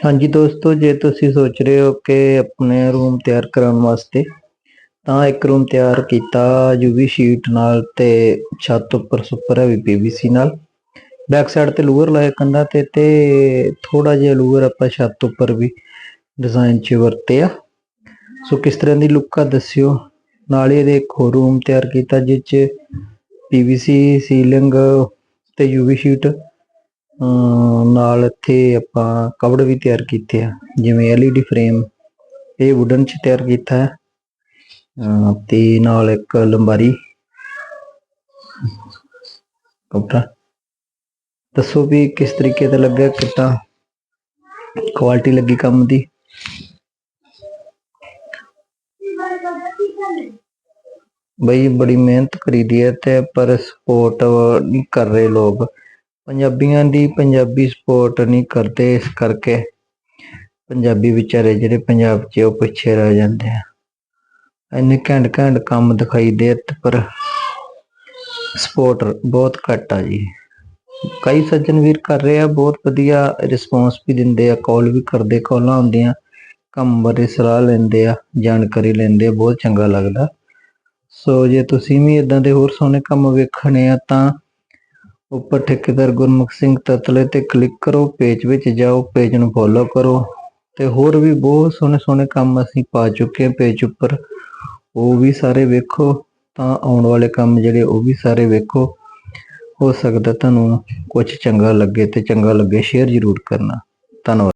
ਹਾਂਜੀ ਦੋਸਤੋ, ਜੇ ਤੁਸੀਂ ਸੋਚ ਰਹੇ ਹੋ ਕਿ ਆਪਣੇ ਰੂਮ ਤਿਆਰ ਕਰਾਉਣ ਵਾਸਤੇ, ਤਾਂ ਇੱਕ ਰੂਮ ਤਿਆਰ ਕੀਤਾ ਯੂਵੀ ਸ਼ੀਟ ਨਾਲ ਤੇ ਛੱਤ ਉੱਪਰ ਸੁਪਰ ਹੈਵੀ ਪੀਵੀਸੀ ਨਾਲ। ਬੈਕ ਸਾਈਡ ਤੇ ਲੂਅਰ ਲਾਇਆ ਕੰਧਾਂ ਤੇ ਤੇ ਥੋੜਾ ਜਿਹਾ ਲੂਅਰ ਆਪਾਂ ਛੱਤ ਉੱਪਰ ਵੀ ਡਿਜ਼ਾਈਨ 'ਚ ਵਰਤੇ ਆ। ਸੋ ਕਿਸ ਤਰ੍ਹਾਂ ਦੀ ਲੁੱਕ ਆ ਦੱਸਿਓ। ਨਾਲ ਹੀ ਇਹਦੇ ਇੱਕ ਹੋਰ ਰੂਮ ਤਿਆਰ ਕੀਤਾ ਜਿਸ 'ਚ ਪੀਵੀਸੀ ਸੀਲਿੰਗ ਤੇ ਯੂਵੀ ਸ਼ੀਟ ਨਾਲ ਇੱਥੇ ਆਪਾਂ ਕਬੜ ਵੀ ਤਿਆਰ ਕੀਤੇ ਆ, ਜਿਵੇਂ LED ਫਰੇਮ ਇਹ ਵੁਡਨ ਚ ਤਿਆਰ ਕੀਤਾ ਹੈ। ਤੇ ਨਾਲ ਇੱਕ ਲੰਬਾਰੀ ਕਬੜਾ ਦੱਸੋ ਵੀ ਕਿਸ ਤਰੀਕੇ ਦਾ ਲੱਗਾ ਕਿੱਦਾਂ ਕੁਆਲਿਟੀ ਲੱਗੀ ਕੰਮ ਦੀ? ਬਈ ਬੜੀ ਮਿਹਨਤ ਕਰੀਦੀ ਹੈ ਤੇ ਪਰ ਸਪੋਰਟ ਨਹੀਂ ਕਰ ਰਹੇ ਲੋਕ। ਪੰਜਾਬੀਆਂ ਦੀ ਪੰਜਾਬੀ ਸਪੋਰਟ ਨਹੀਂ ਕਰਦੇ ਇਸ ਕਰਕੇ ਪੰਜਾਬੀ ਵਿਚਾਰੇ ਜਿਹੜੇ ਪੰਜਾਬ 'ਚ ਉਹ ਪਿੱਛੇ ਰਹਿ ਜਾਂਦੇ ਆ। ਇੰਨੇ ਘੰਟ ਘੰਟ ਕੰਮ ਦਿਖਾਈ ਦੇ ਪਰ ਸਪੋਰਟ ਬਹੁਤ ਘੱਟ ਆ ਜੀ। ਕਈ ਸੱਜਣ ਵੀਰ ਕਰ ਰਹੇ ਆ, ਬਹੁਤ ਵਧੀਆ ਰਿਸਪੌਂਸ ਵੀ ਦਿੰਦੇ ਆ ਕਾਲ ਵੀ ਕਰਦੇ ਕਾਲਾਂ ਹੁੰਦੀਆਂ, ਕੰਮ ਬਾਰੇ ਸਲਾਹ ਲੈਂਦੇ ਆ, ਜਾਣਕਾਰੀ ਲੈਂਦੇ ਆ, ਬਹੁਤ ਚੰਗਾ ਲੱਗਦਾ। ਸੋ ਜੇ ਤੁਸੀਂ ਵੀ ਇਦਾਂ ਦੇ ਹੋਰ ਸੋਹਣੇ ਕੰਮ ਵੇਖਣੇ ਆ, ਤਾਂ ਉੱਪਰ ਠੇਕੇਦਾਰ ਗੁਰਮੁਖ ਸਿੰਘ ਤਤਲੇ ਤੇ ਕਲਿੱਕ ਕਰੋ ਪੇਜ ਵਿੱਚ ਜਾਓ ਪੇਜ ਨੂੰ ਫੋਲੋ ਕਰੋ ਤੇ ਹੋਰ ਵੀ ਬਹੁਤ ਸੋਹਣੇ ਸੋਹਣੇ ਕੰਮ ਅਸੀਂ ਪਾ ਚੁੱਕੇ ਹਾਂ ਪੇਜ ਉੱਪਰ। ਉਹ ਵੀ ਸਾਰੇ ਵੇਖੋ, ਤਾਂ ਆਉਣ ਵਾਲੇ ਕੰਮ ਜਿਹੜੇ ਉਹ ਵੀ ਸਾਰੇ ਵੇਖੋ। ਹੋ ਸਕਦਾ ਤੁਹਾਨੂੰ ਕੁਝ ਚੰਗਾ ਲੱਗੇ ਤੇ ਚੰਗਾ ਲੱਗੇ ਸ਼ੇਅਰ ਜ਼ਰੂਰ ਕਰਨਾ। ਧੰਨਵਾਦ।